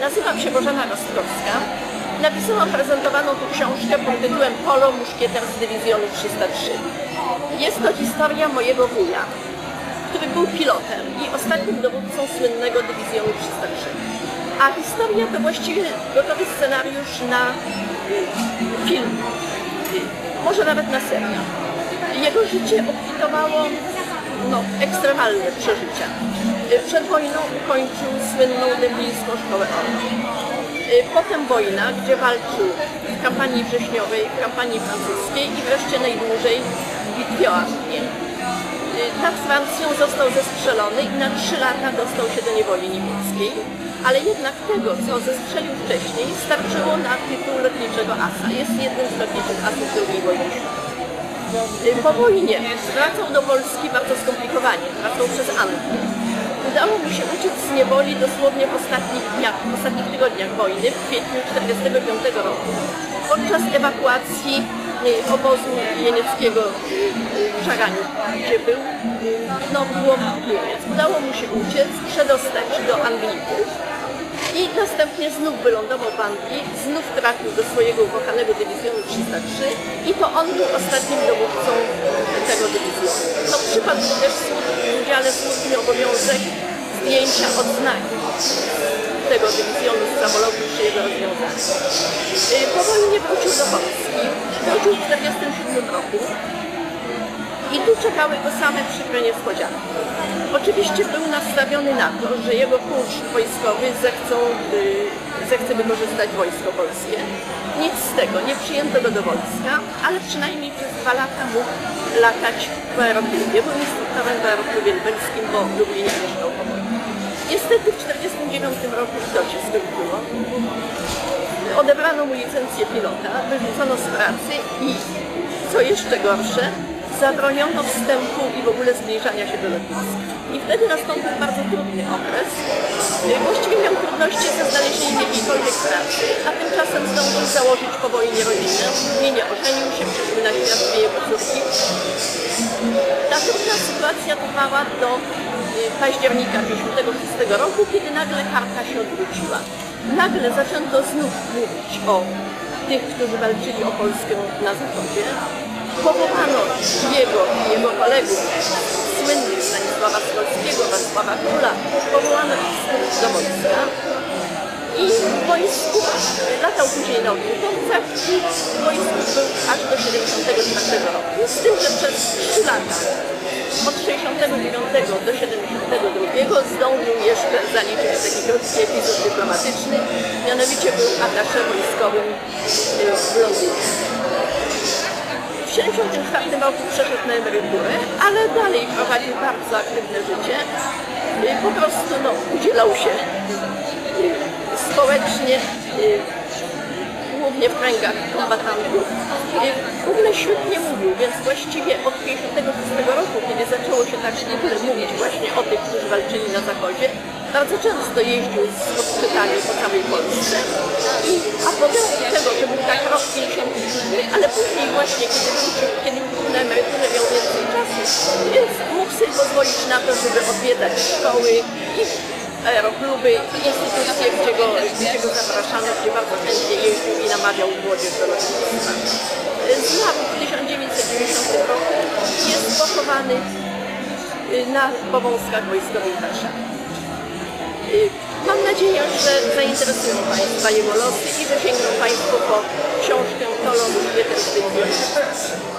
Nazywam się Bożena Rostkowska. Napisałam prezentowaną tu książkę pod tytułem Polo Muszkieter z Dywizjonu 303. Jest to historia mojego wuja, który był pilotem i ostatnim dowódcą słynnego Dywizjonu 303. A historia to właściwie gotowy scenariusz na y, film, może nawet na serial. Jego życie obfitowało no, ekstremalne przeżycia. Y, Przed wojną ukończył słynną dęblińską szkołę ONU. Y, Potem wojna, gdzie walczył w kampanii wrześniowej, w kampanii francuskiej i wreszcie najdłużej w bitwie o Anglię. Y, Nad Francją został zestrzelony i na trzy lata dostał się do niewoli niemieckiej, ale jednak tego, co zestrzelił wcześniej, starczyło na tytuł lotniczego asa. Jest jednym z lotniczych asów II wojny światowej. Y, Po wojnie wracał do Polski bardzo skomplikowanie, wracał przez Anglię. Udało mu się uciec z niewoli dosłownie w ostatnich dniach, w ostatnich tygodniach wojny, w kwietniu 1945 roku, podczas ewakuacji y, obozu jenieckiego y, w Żaganiu, gdzie był, no było Niemiec. Udało mu się uciec, przedostać do Anglików i następnie znów wylądował w znów trafił do swojego ukochanego dywizjonu 303 i to on był ostatnim dowódcą tego dywizjonu. No przypadł też w udziale smutny obowiązek zdjęcia odznaki tego dywizjonu z samolotu przy jego rozwiązaniu. Y, Po wojnie wrócił do Polski, wrócił w 1947 roku i tu czekały go same przykre niespodzianki. Oczywiście był nastawiony na to, że jego kursz wojskowy zechcą, y, zechce wykorzystać wojsko polskie. Nic z tego, nie przyjęto go do wojska, ale przynajmniej przez dwa lata mógł latać w aeroklubie. Był instruktorem w aeroklubie lubelskim, bo w Lublinie mieszkał po wojnie. Niestety w 1949 roku to się skończyło. Odebrano mu licencję pilota, wyrzucono z pracy i, co jeszcze gorsze, zabroniono wstępu i w ogóle zbliżania się do lotniska. I wtedy nastąpił bardzo trudny okres. Właściwie miał trudności ze znalezieniem jakiejkolwiek pracy, a tymczasem zdążył założyć po wojnie rodzinę. Nie, nie ożenił się, przyszły na świat dwie jego córki. Ta trudna sytuacja trwała do y, października 1956 roku, kiedy nagle karta się odwróciła. Nagle zaczęto znów mówić o tych, którzy walczyli o Polskę na zachodzie. Powołano jego i jego kolegów, słynnych Stanisława Skolskiego, Wacława Króla, powołano ich do wojska i w wojsku latał później na odwrótowcach i w wojsku był aż do 74 roku. Z tym, że przez 3 lata, od 69 do 72 zdążył jeszcze zaliczyć taki krótki epizod dyplomatyczny, mianowicie był atasze wojskowym y, w Londynie. W 1974 roku przeszedł na emeryturę, ale dalej prowadził bardzo aktywne życie. Y, Po prostu no, udzielał się y, społecznie, y, głównie w kręgach kombatantów. W ogóle świetnie mówił, więc właściwie od 1956 roku, kiedy zaczęło się tak w mówić właśnie o tych, którzy walczyli na zachodzie, bardzo często jeździł z odczytami po całej Polsce. I a potem tego, że był tak 57, ale później właśnie, kiedy wrócił, kiedy wrócił na emeryturę, miał więcej czasu, więc mógł sobie pozwolić na to, żeby odwiedzać szkoły i aerokluby, instytucje, gdzie go, gdzie go zapraszano, gdzie bardzo chętnie jeździł i namawiał młodzież do lotnictwa. Zmarł w 1990 roku jest pochowany na Powązkach Wojskowych w Warszawie. Y, Mam nadzieję, że zainteresują Państwa jego losy i że sięgną Państwo po książkę Tolonu Świetny